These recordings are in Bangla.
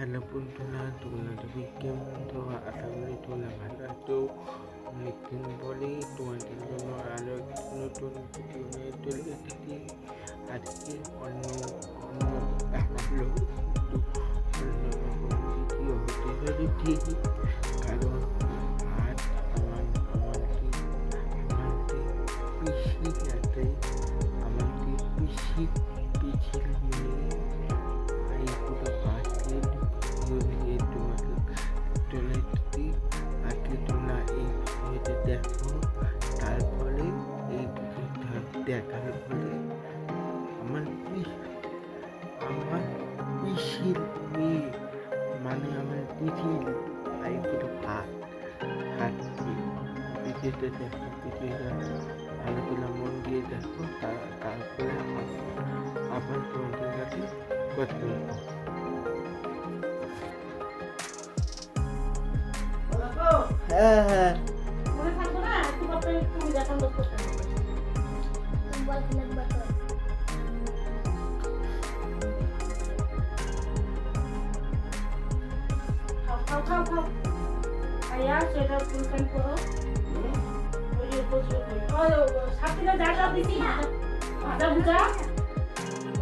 হ্যালো বন্ধুরা তোমরা তুমি কেমন তো আশা করি তোমরা ভালো আছো অনেকদিন পরে তোমাদের জন্য আরও নতুন ভিডিও নিয়ে চলে এসেছি আজকে অন্য অন্য ভালো অন্যরকম ভিডিও হতে চলেছি কারণ আজ আমার আমাদের আমাদের পিসি যাতে ভিডিওতে দেখো ভিডিওটা ভালো করে মন দিয়ে দেখো তা- তারপরে আবার আবার তোমাদের কাছে কথা বলব হ্যাঁ হ্যাঁ মনে থাকবে না একটু বাপরে একটু দেখান করতে খাও খাও খাও খাও খাইয়া সেটা ফুল প্যান্ট করো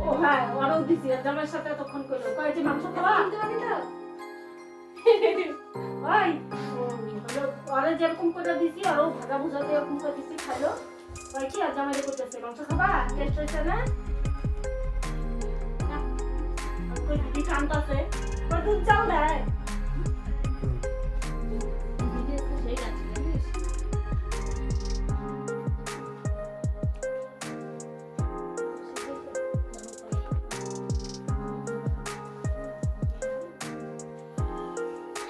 ও হ্যাঁ ওরাও দিছি জামাইয়ের সাথে তখন কইলো কয় যে মাংস খাওয়া ওই ওরে যেরকম করে দিছি আরও ভাজা ভুজা এরকম করে দিছি খাইলো কয় কি আর জামাইরে করতেছে মাংস খাবা টেস্ট হয়েছে না কই দুধ চাও দেয়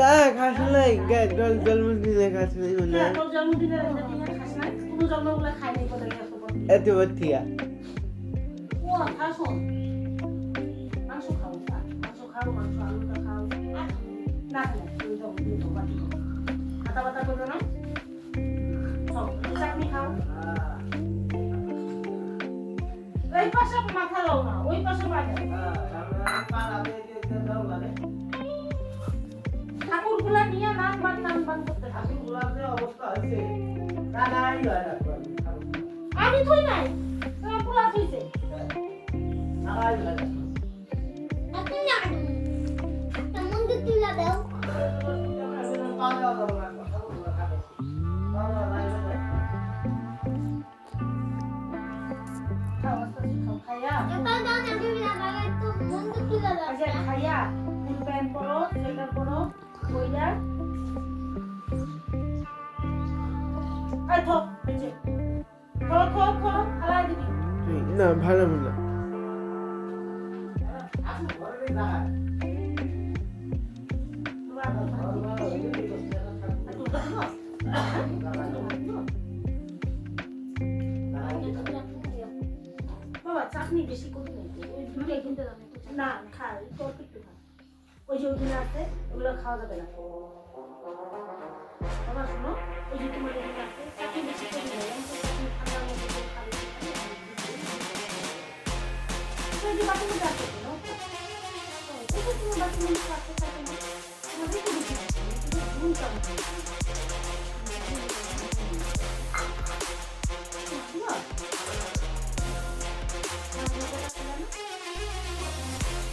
না খাস নাই। জল জন্মদিনে খাস নাই? গেছো এত বথিয়া ও খাস মাংস খাও মাংস খাও মাংস আলুটা খাও। না খেলে তুই তো তুই তো বাটি বাতা করবে না? খাও চাটনি খাও। এই পাশে মাথা দাও না ওই পাশে মাথা ঠাকুরগুলা নিয়ে নাম বান নাম বান করতে থাকো আমি তুই নাই তোমার পোলা থইছে খাও আস্তে আস্তে খাও খাইয়া আচ্ছা খাইয়া ফুল প্যান্ট পরো সোয়েটার পরো কইরা আই থো বেঁচে থো থো থো হালাই দিবি। না ভালো না। বাবা চাটনি বেশি করে নেই ওই দুটোই কিন্তু না খা তো অল্প একটু খা ওই যে ওইগুলো আছে। ওগুলো খাওয়া যাবে না। বাবা, শোনো ওই যে তোমার এখানে বেশি করে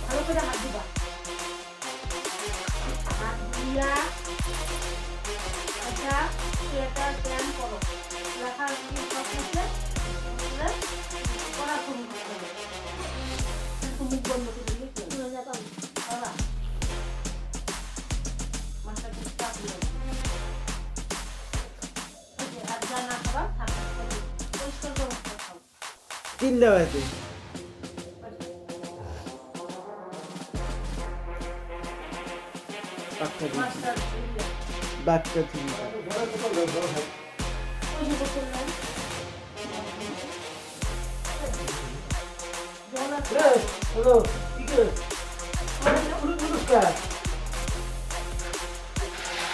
ভালো করে হাত দিবা। তিনটা বাজে। বাচ্চা তিনটা। হ্যালো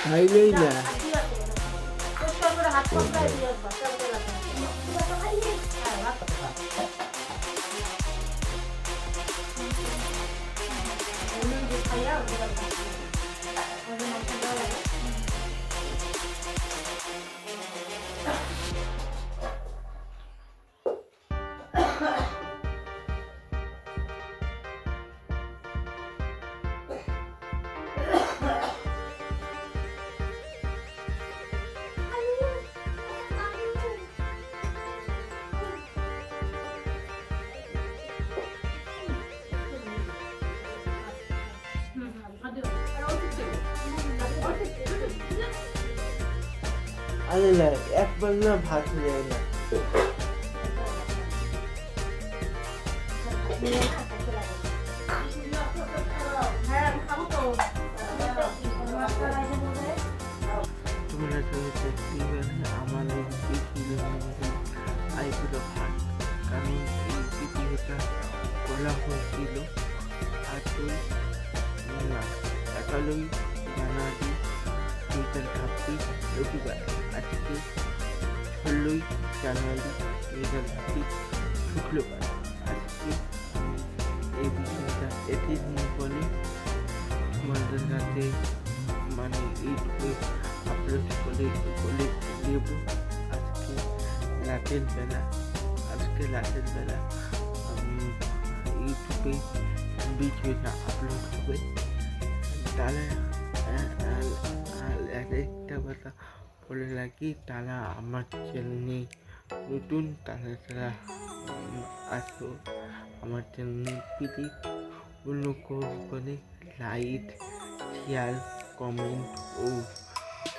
খাইলেই না। হাত আরে না, একবার না ভাত যায় না। আমি তোমরা তো দেখতেই পেলে আমার এই ভিডিওর মধ্যে আইগুলো ভাত কারণ এই ভিডিওটা বলা হয়েছিল। আজকে না, একালই জানুয়ারি হাজার ছাব্বিশ রবিবার আজকে ষোলোই জানুয়ারি দুই হাজার ছাব্বিশ শুক্রবার আজকে এই বিষয়টা এটি নিয়ে বলে তোমাদের কাছে মানে ইউটিউবে আপলোড করে করে দেব আজকে রাতের বেলা আজকে রাতের বেলা আমি ইউটিউবে ভিডিওটা আপলোড হবে তাহলে আর আরেকটা কথা বলে রাখি, তারা আমার চ্যানেলে নতুন তারা তারা আসো আমার চ্যানেল প্লিজ অনুগ্রহ করে লাইক, শেয়ার, কমেন্ট ও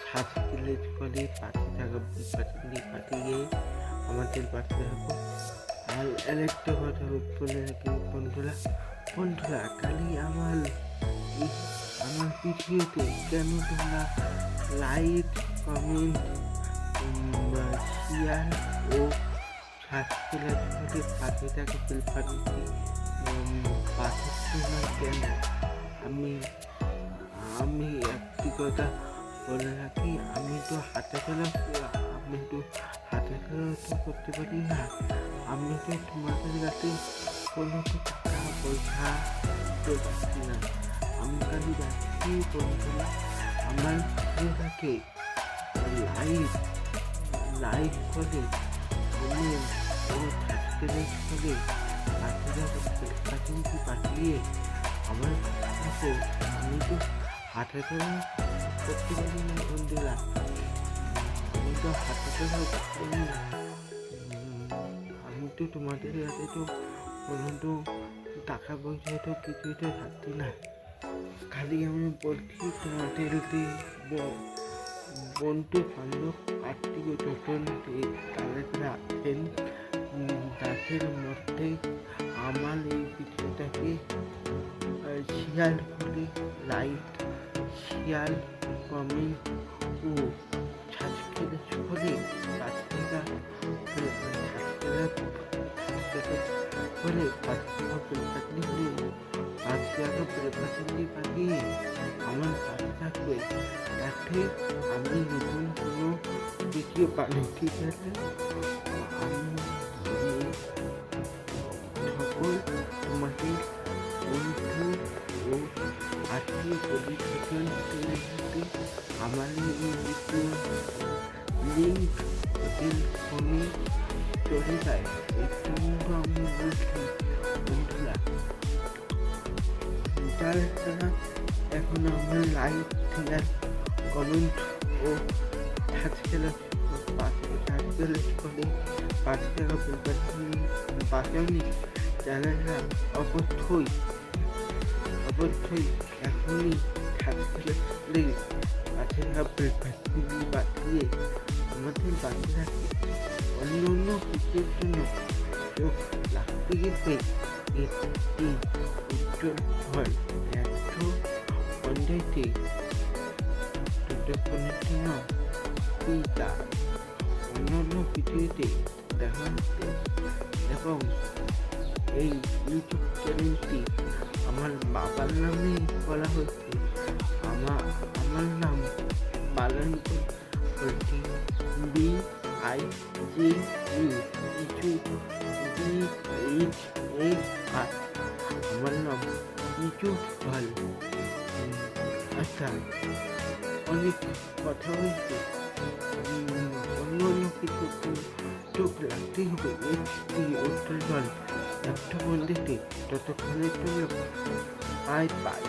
সাবস্ক্রাইব করে পাশে থাকা পাশে পাঠিয়ে আমাদের পাশে থাকো। আর আরেকটা কথা বলে রাখি বন্ধুরা বন্ধুরা কালি আমার আমার ভিডিওতে কেন তোমরা লাইক কমেন্ট শেয়ার ও সাবস্ক্রাইব করে পাশে থাকা বেল বাটনটি পাঠাচ্ছ কেন আমি আমি একটি কথা বলে রাখি আমি তো হাতে খেলা আমি তো হাতে খেলা তো করতে পারি না আমি তো তোমাদের কাছে কোনো টাকা পয়সা তো না আমি খালি যাচ্ছি বন্ধুরা আমার ভিডিওটাকে লাইভ লাইভ করে কমেন্ট ও সাবস্ক্রাইব করে পাঠিয়ে আমার কাছে আমি তো হাতে খেলা করতে পারি না বন্ধুরা আমি তো হাতে করতে পারি না আমি তো তোমাদের কাছে তো কোনো তো টাকা পয়সা তো কিছুই তো থাকতে না। খালি আমি বলছি তোমাদেরকে ব- বন্ধু বান্ধব আত্মীয় স্বজন তারা আছেন উম, তাদের মধ্যে আমার এই ভিডিওটাকে শেয়ার করে লাইক শেয়ার কমেন্ট ও সাবস্ক্রাইব করে পাঁচ করে পাঁচ করে টাকা পরিপাটি পাঠিয়ে আমার পাশে থাকবে যাতে আমি নতুন কোনো ভিডিও পাই ঠিক আছে সকল তোমাদের বন্ধু ও আত্মীয় সাথে আমার ভিডিও লিঙ্ক ফোনে চলে যায় এই জন্য আমি বলছি যারা এখন আমার লাইক শেয়ার কমেন্ট ও সাবস্ক্রাইব পাশে সাবস্ক্রাইব করে। পাশে টাকা পাশাপাশি চ্যানেলটা অবশ্যই অবশ্যই এখনই সাবস্ক্রাইব করে। পাশে থাকা বাজিয়ে আমাদের বাকি রাখে অন্য অন্য কিছুর জন্য চোখ লাগতে গেছে উজ্জ্বল ফল একশো পঞ্চায়েতে ততক্ষণের না পিতা অন্যান্য ভিডিওতে দেখা এবং এই ইউটিউব চ্যানেলটি আমার বাবার নামে বলা হচ্ছে আমার আমার নাম বাগান poultry B I G U. কিছু বি এইচ এ আর আমার নাম কিছু ভালো। আচ্ছা অনেক কথা হয়েছে অন্য অন্য কিছু চোখ লাগতেই হবে। এই উত্তর জল। একটা বন্ধুতে ততক্ষণের জন্য আয় পাই